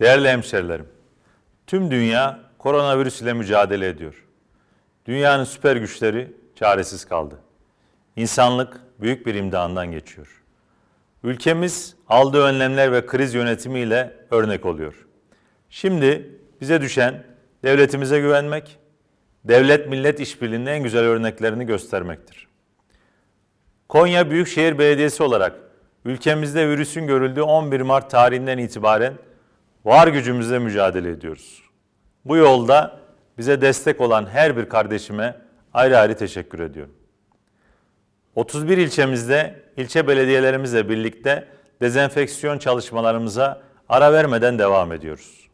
Değerli hemşerilerim, tüm dünya koronavirüs ile mücadele ediyor. Dünyanın süper güçleri çaresiz kaldı. İnsanlık büyük bir imtihandan geçiyor. Ülkemiz aldığı önlemler ve kriz yönetimiyle örnek oluyor. Şimdi bize düşen devletimize güvenmek, devlet millet işbirliğinin en güzel örneklerini göstermektir. Konya Büyükşehir Belediyesi olarak ülkemizde virüsün görüldüğü 11 Mart tarihinden itibaren var gücümüzle mücadele ediyoruz. Bu yolda bize destek olan her bir kardeşime ayrı ayrı teşekkür ediyorum. 31 ilçemizde ilçe belediyelerimizle birlikte dezenfeksiyon çalışmalarımıza ara vermeden devam ediyoruz.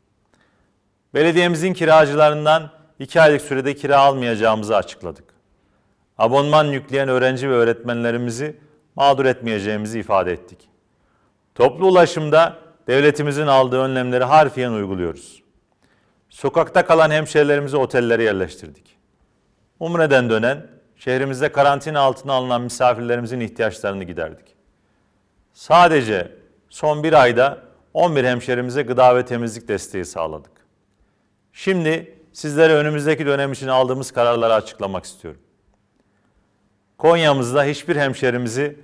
Belediyemizin kiracılarından 2 aylık sürede kira almayacağımızı açıkladık. Abonman yükleyen öğrenci ve öğretmenlerimizi mağdur etmeyeceğimizi ifade ettik. Toplu ulaşımda devletimizin aldığı önlemleri harfiyen uyguluyoruz. Sokakta kalan hemşehrilerimizi otellere yerleştirdik. Umre'den dönen, şehrimizde karantina altına alınan misafirlerimizin ihtiyaçlarını giderdik. Sadece son bir ayda 11 hemşerimize gıda ve temizlik desteği sağladık. Şimdi sizlere önümüzdeki dönem için aldığımız kararları açıklamak istiyorum. Konya'mızda hiçbir hemşerimizi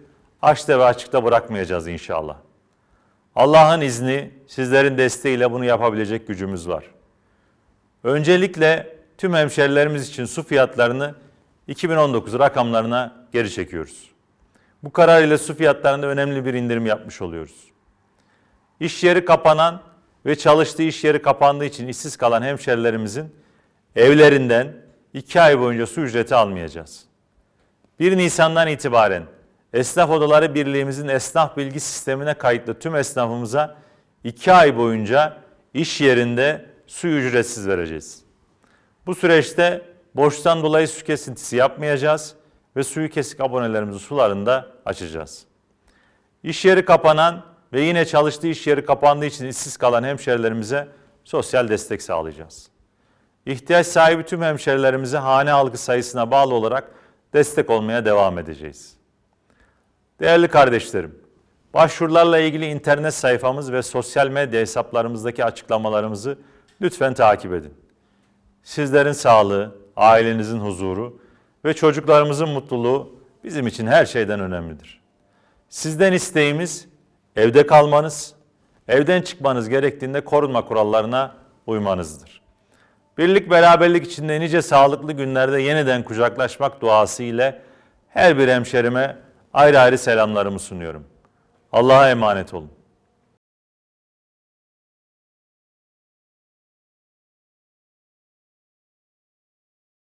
açta ve açıkta bırakmayacağız inşallah. Allah'ın izni, sizlerin desteğiyle bunu yapabilecek gücümüz var. Öncelikle tüm hemşerilerimiz için su fiyatlarını 2019 rakamlarına geri çekiyoruz. Bu karar ile su fiyatlarında önemli bir indirim yapmış oluyoruz. İş yeri kapanan ve çalıştığı iş yeri kapandığı için işsiz kalan hemşerilerimizin evlerinden 2 ay boyunca su ücreti almayacağız. 1 Nisan'dan itibaren Esnaf Odaları Birliğimizin esnaf bilgi sistemine kayıtlı tüm esnafımıza 2 ay boyunca iş yerinde su ücretsiz vereceğiz. Bu süreçte borçtan dolayı su kesintisi yapmayacağız ve suyu kesik abonelerimizi sularında açacağız. İş yeri kapanan ve yine çalıştığı iş yeri kapandığı için işsiz kalan hemşerilerimize sosyal destek sağlayacağız. İhtiyaç sahibi tüm hemşerilerimize hane halkı sayısına bağlı olarak destek olmaya devam edeceğiz. Değerli kardeşlerim, başvurularla ilgili internet sayfamız ve sosyal medya hesaplarımızdaki açıklamalarımızı lütfen takip edin. Sizlerin sağlığı, ailenizin huzuru ve çocuklarımızın mutluluğu bizim için her şeyden önemlidir. Sizden isteğimiz evde kalmanız, evden çıkmanız gerektiğinde korunma kurallarına uymanızdır. Birlik beraberlik içinde nice sağlıklı günlerde yeniden kucaklaşmak duası ile her bir hemşerime ayrı ayrı selamlarımı sunuyorum. Allah'a emanet olun.